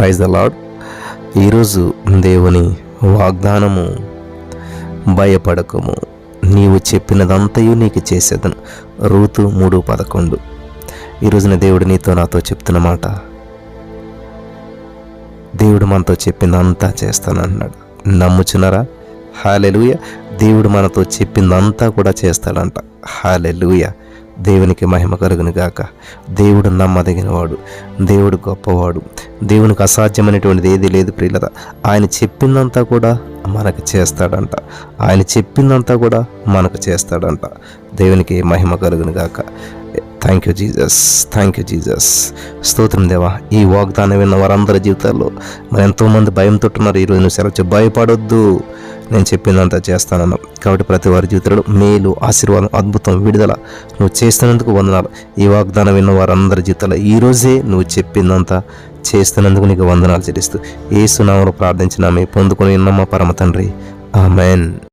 Praise the lord. ఈరోజు దేవుని వాగ్దానము భయపడకము. నీవు చెప్పినదంతయు నీకు చేసేదను. రూతు మూడు పదకొండు. ఈరోజున దేవుడు నీతో నాతో చెప్తున్న మాట దేవుడు మనతో చెప్పిందంతా చేస్తానన్నాడు. నమ్ముచున్నారా? హాలెలుయ. దేవుడు మనతో చెప్పిందంతా కూడా చేస్తాడంట. హాలెలుయ. దేవునికి మహిమ కలుగును గాక. దేవుడు నమ్మదగినవాడు. దేవుడు గొప్పవాడు. దేవునికి అసాధ్యమైనటువంటిది ఏది లేదు ప్రియులత ఆయన చెప్పిందంతా కూడా మనకు చేస్తాడంట. ఆయన చెప్పిందంతా కూడా మనకు చేస్తాడంట. దేవునికి మహిమ కలుగును గాక. Thank you Jesus thank you Jesus స్తోత్రం దేవా. ఈ వాగ్దానం విన్న వారందరి జీవితాల్లో మరి ఎంతోమంది భయంతో ఉన్నారు. ఈరోజు నువ్వు సెలవు భయపడొద్దు. నేను చెప్పిందంతా చేస్తానన్నా కాబట్టి ప్రతి వారి జీవితంలో మేలు ఆశీర్వాదం అద్భుతం విడుదల నువ్వు చేస్తున్నందుకు వందనాలు. ఈ వాగ్దానం విన్న వారందరి జీవితాల్లో ఈరోజే నువ్వు చెప్పిందంతా చేస్తున్నందుకు నీకు వందనాలు చెల్లిస్తూ ఏసునామను సునామను ప్రార్థించినా మీ పొందుకొని విన్నమ్మ పరమ తండ్రి? ఆమెన్.